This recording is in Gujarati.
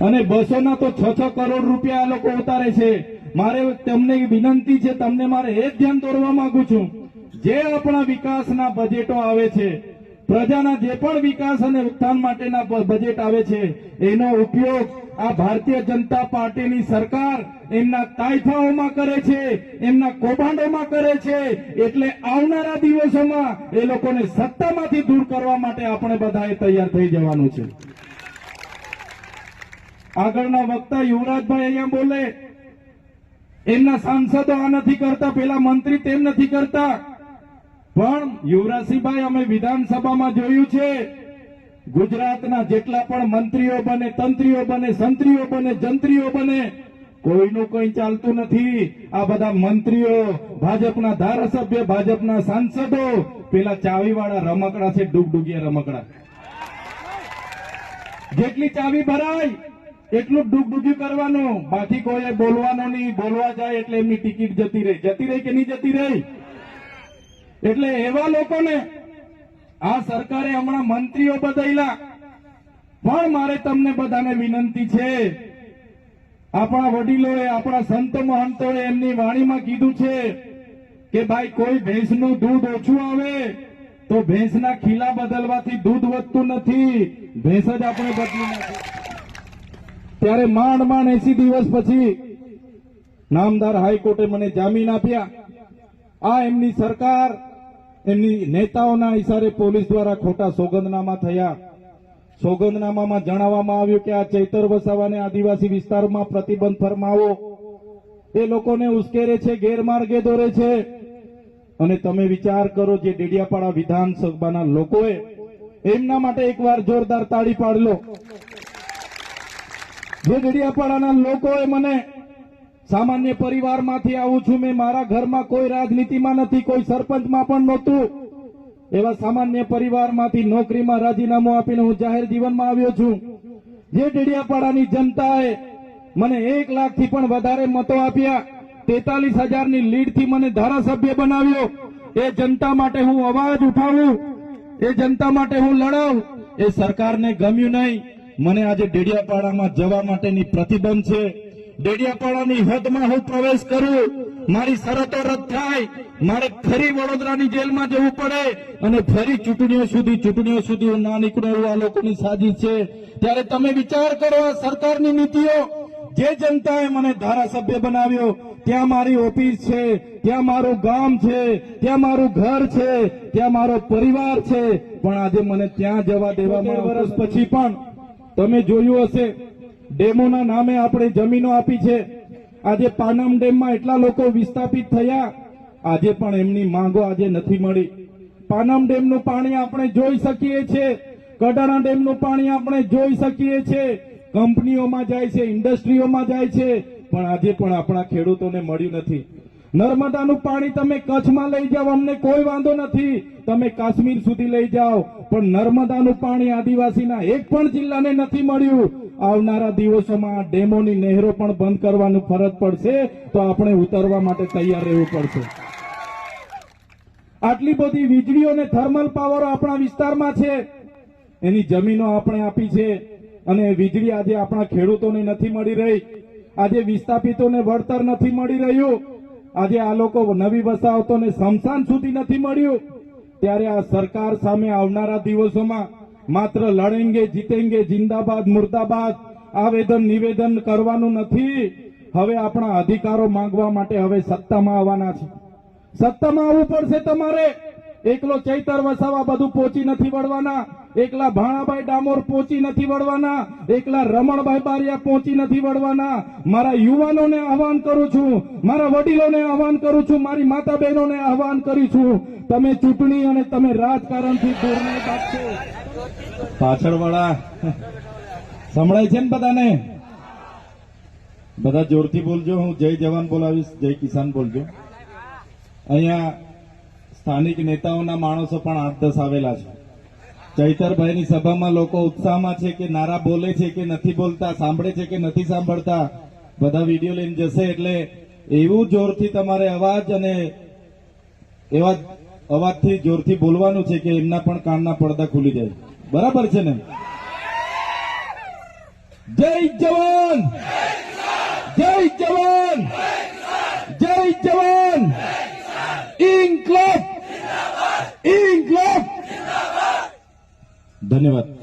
અને બસો ના તો છ છ કરોડ રૂપિયા આ લોકો ઉતારે છે. મારે તમને વિનંતી છે, તમને મારે એ ધ્યાન દોરવા માંગુ છું. જે આપણા વિકાસના બજેટો આવે છે, પ્રજાના જે પણ વિકાસ અને ઉત્થાન માટેના બજેટ આવે છે, એનો ઉપયોગ આ ભારતીય જનતા પાર્ટીની સરકાર એમના તાઇફાઓમાં કરે છે, એમના કૌભાંડોમાં કરે છે, એટલે આવનારા દિવસોમાં એ લોકોને સત્તામાંથી દૂર કરવા માટે આપણે બધાએ તૈયાર થઈ જવાનું છે. આગળના વક્તા યુવરાજભાઈ અહીંયા બોલે, એમના સાંસદો આ નથી કરતા, પેલા મંત્રી તેમ નથી કરતા. પણ યુવરાજસિંહભાઈ અમે વિધાનસભામાં જોયું છે, ગુજરાતના જેટલા પણ મંત્રીઓ બને, તંત્રીઓ બને, સંત્રીઓ બને, જંત્રીઓ બને, કોઈનું કંઈ ચાલતું નથી. આ બધા મંત્રીઓ, ભાજપના ધારાસભ્ય, ભાજપના સાંસદો, પેલા ચાવીવાળા રમકડા છે, ડુગડુગિયા રમકડા. જેટલી ચાવી ભરાય એટલું ડૂબડૂબ્યું કરવાનું. બાકી કોઈ બોલવાનું નહીં. બોલવા જાય એટલે એમની ટિકિટ જતી રહી. જતી રહી કે નહીં જતી રહી? એટલે એવા લોકોને આ સરકારે હમણાં મંત્રીઓ બદલ્યા પણ મારે તમને બધાને વિનંતી છે. આપણા વડીલોએ, આપણા સંતો મહંતોએ એમની વાણીમાં કીધું છે કે ભાઈ, કોઈ ભેંસનું દૂધ ઓછું આવે તો ભેંસના ખીલા બદલવાથી દૂધ વધતું નથી. ભેંસ જ આપણે બદલી નાખી ત્યારે માંડ માંડ એસી દિવસ પછી નામદાર હાઈકોર્ટે મને જામીન આપ્યા. આ એમની સરકાર, એમની નેતાઓના ઇશારે પોલીસ દ્વારા ખોટા સોગંદનામા થયા. સોગંદનામામાં જણાવવામાં આવ્યું કે આ ચૈતર વસાવાને આદિવાસી વિસ્તારમાં પ્રતિબંધ ફરમાવો. એ લોકોને ઉશ્કેરે છે, ગેરમાર્ગે દોરે છે. અને તમે વિચાર કરો જે ડેડિયાપાડા વિધાનસભાના લોકોએ એમના માટે એકવાર જોરદાર તાળી પાડલો. જે ડેડિયાપાડાના લોકોએ મને સામાન્ય પરિવારમાંથી આવું છું, મેં મારા ઘરમાં કોઈ રાજનીતિમાં નથી, કોઈ સરપંચમાં પણ નહોતું. એવા સામાન્ય પરિવારમાંથી નોકરીમાં રાજીનામું આપીને હું જાહેર જીવનમાં આવ્યો છું. જે ડેડિયાપાડાની જનતાએ મને એક લાખથી પણ વધારે મતો આપ્યા, તેતાલીસ હજારની લીડથી મને ધારાસભ્ય બનાવ્યો. એ જનતા માટે હું અવાજ ઉઠાવું, એ જનતા માટે હું લડાવું. એ સરકારને ગમ્યું નહીં. મને આજે ડેડિયાપાડામાં જવા માટેની પ્રતિબંધ છે. ડેડિયાપાડાની હદમાં હું પ્રવેશ કરું. મારી શરતો રદ થાય. મારે ફરી વડોદરાની જેલમાં જવું પડે. અને ફરી ચૂંટણીઓ સુધી ચૂંટણીઓ સુધી હું ના નીકળું એવું આ લોકોની સાજી છે. ત્યારે તમે વિચાર કરો આ સરકારની નીતિઓ. જે જનતાએ મને ધારાસભ્ય બનાવ્યો ત્યાં મારી ઓફિસ છે ત્યાં મારું ગામ છે ત્યાં મારું ઘર છે ત્યાં મારો પરિવાર છે. પણ આજે મને ત્યાં જવા દેવામાં વર્ષ પછી પણ તમે જોયું હશે, ડેમોના નામે આપણે જમીનો આપી છે. આજે પાનમ ડેમમાં એટલા લોકો વિસ્થાપિત થયા, આજે પણ એમની માંગો આજે નથી મળી. પાનમ ડેમનું પાણી આપણે જોઈ શકીએ છીએ કડાણા ડેમનું પાણી આપણે જોઈ શકીએ છીએ. કંપનીઓમાં જાય છે, ઇન્ડસ્ટ્રીઓમાં જાય છે, પણ આજે પણ આપણા ખેડૂતોને મળ્યું નથી. નર્મદાનું પાણી તમે કચ્છમાં લઈ જાઓ, અમને કોઈ વાંધો નથી. તમે કાશ્મીર સુધી લઈ જાઓ. પણ નર્મદાનું પાણી આદિવાસીના એક પણ જિલ્લાને નથી મળ્યું. આવનારા દિવસોમાં ડેમોની નહેરો પણ બંધ કરવાનું ફરજ પડશે, તો આપણે ઉતરવા માટે તૈયાર રહેવું પડશે. આટલી બધી વીજળીઓ અને થર્મલ પાવરો આપણા વિસ્તારમાં છે. એની જમીનો આપણે આપી છે. અને વીજળી આજે આપણા ખેડૂતોને નથી મળી રહી. આજે વિસ્થાપિતોને વળતર નથી મળી રહ્યું. આજે આ લોકો નવી વસાહતોને સમસાન સુધી નથી મળ્યું. ત્યારે આ સરકાર સામે આવનારા દિવસોમાં માત્ર લડેંગે, જીતેંગે, જિંદાબાદ, મુર્દાબાદ આવેદન, નિવેદન કરવાનું નથી. હવે આપણા અધિકારો માંગવા માટે હવે સત્તામાં આવવાના છે. સત્તામાં આવવું પડશે તમારે. એકલો ચૈતર વસાવા બધું પહોંચી નથી વળવાના. એકલા ભાણાભાઈ ડામોર પહોંચી નથી વળવાના, એકલા રમણભાઈ બારિયા પહોંચી નથી વળવાના. મારા યુવાનોને આહવાન કરું છું, મારા વડીલોને આહવાન કરું છું, મારી માતા બહેનોને આહવાન કરું છું. તમે ચૂંટણી અને તમે રાજકારણથી દૂર નહીં ભાગશો. પાછળવાળા, સંભળાય છે ને બધાને? બધા જોરથી બોલજો, હું જય જવાન બોલાવીશ, જય કિસાન બોલજો. અહીંયા સ્થાનિક નેતાઓના માણસો પણ આઠ દસ આવેલા છે. ચૈતરભાઈની સભામાં લોકો ઉત્સાહમાં છે કે નારા બોલે છે કે નથી બોલતા, સાંભળે છે કે નથી સાંભળતા, બધા વીડિયો લઈને જશે એટલે એવું જોરથી તમારે અવાજ અને એવા અવાજથી જોરથી બોલવાનું છે કે એમના પણ કાનના પડદા ખુલી જાય. બરાબર છે ને? જય જવાન! જય જવાન જય જવાન ઇન્કલાબ ઇન્કલાબ ધન્યવાદ